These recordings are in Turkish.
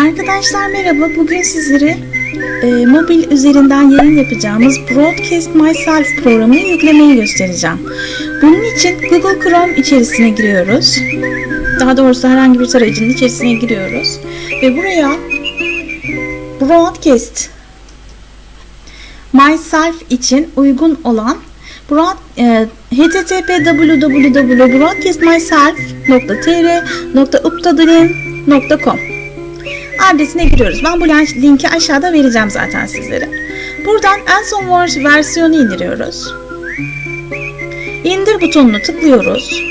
Arkadaşlar merhaba. Bugün sizlere e, mobil üzerinden yayın yapacağımız Broadcast Myself programını yüklemeyi göstereceğim. Bunun için Google Chrome içerisine giriyoruz. Daha doğrusu herhangi bir tarayıcının içerisine giriyoruz. Ve buraya Broadcast Myself için uygun olan broad, e, http www.broadcastmyself.tr.uptadilin.com adresine giriyoruz. Ben bu linki aşağıda vereceğim zaten sizlere. Buradan en son vers- versiyonu indiriyoruz. İndir butonunu tıklıyoruz.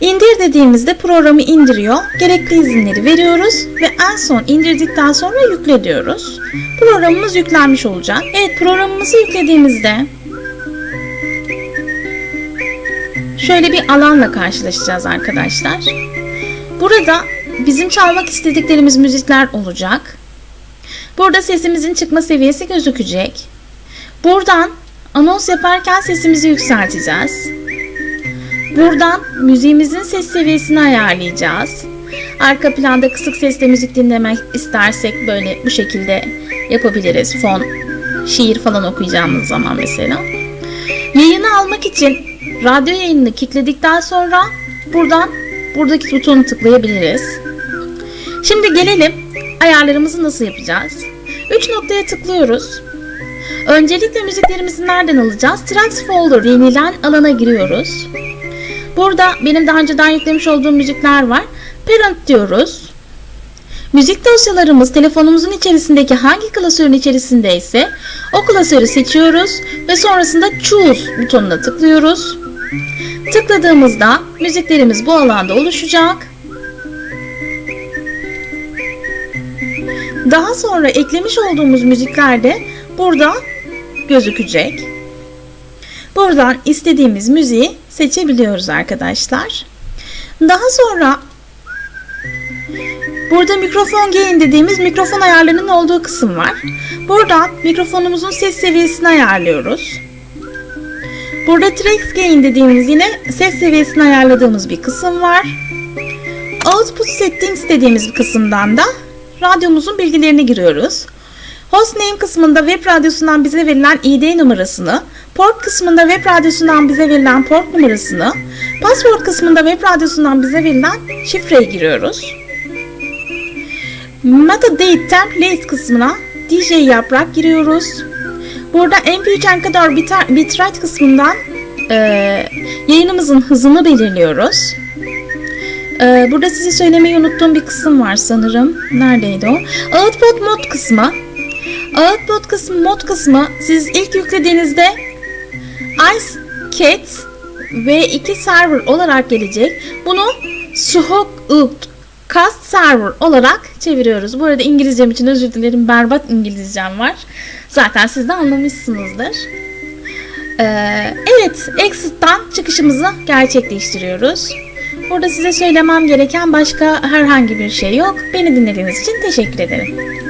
İndir dediğimizde programı indiriyor. Gerekli izinleri veriyoruz ve en son indirdikten sonra yükle diyoruz. Programımız yüklenmiş olacak. Evet programımızı yüklediğimizde şöyle bir alanla karşılaşacağız arkadaşlar. Burada bizim çalmak istediklerimiz müzikler olacak. Burada sesimizin çıkma seviyesi gözükecek. Buradan anons yaparken sesimizi yükselteceğiz. Buradan müziğimizin ses seviyesini ayarlayacağız. Arka planda kısık sesle müzik dinlemek istersek böyle bu şekilde yapabiliriz. Fon, şiir falan okuyacağımız zaman mesela. Yayını almak için radyo yayınını kilitledikten sonra buradan buradaki butonu tıklayabiliriz. Şimdi gelelim ayarlarımızı nasıl yapacağız? 3 noktaya tıklıyoruz. Öncelikle müziklerimizi nereden alacağız? Tracks Folder yenilen alana giriyoruz. Burada benim daha önceden yüklemiş olduğum müzikler var. Parent diyoruz. Müzik dosyalarımız telefonumuzun içerisindeki hangi klasörün içerisindeyse o klasörü seçiyoruz ve sonrasında Choose butonuna tıklıyoruz. Tıkladığımızda müziklerimiz bu alanda oluşacak. Daha sonra eklemiş olduğumuz müzikler de burada gözükecek. Buradan istediğimiz müziği seçebiliyoruz arkadaşlar. Daha sonra burada mikrofon gain dediğimiz mikrofon ayarlarının olduğu kısım var. Buradan mikrofonumuzun ses seviyesini ayarlıyoruz. Burada tracks gain dediğimiz yine ses seviyesini ayarladığımız bir kısım var. Output settings dediğimiz kısımdan da radyomuzun bilgilerini giriyoruz. Hostname kısmında web radyosundan bize verilen ID numarasını, port kısmında web radyosundan bize verilen port numarasını, password kısmında web radyosundan bize verilen şifreyi giriyoruz. Metadate template kısmına DJ yaprak giriyoruz. Burada MP3 kadar bitrate kısmından e, yayınımızın hızını belirliyoruz. E, burada size söylemeyi unuttuğum bir kısım var sanırım. Neredeydi o? Output mod kısmı. Output kısmı, mod kısmı siz ilk yüklediğinizde icecat v2 server olarak gelecek. Bunu suhok cast server olarak çeviriyoruz. Bu arada İngilizcem için özür dilerim. Berbat İngilizcem var. Zaten siz de anlamışsınızdır. Ee, evet, exit'tan çıkışımızı gerçekleştiriyoruz. Burada size söylemem gereken başka herhangi bir şey yok. Beni dinlediğiniz için teşekkür ederim.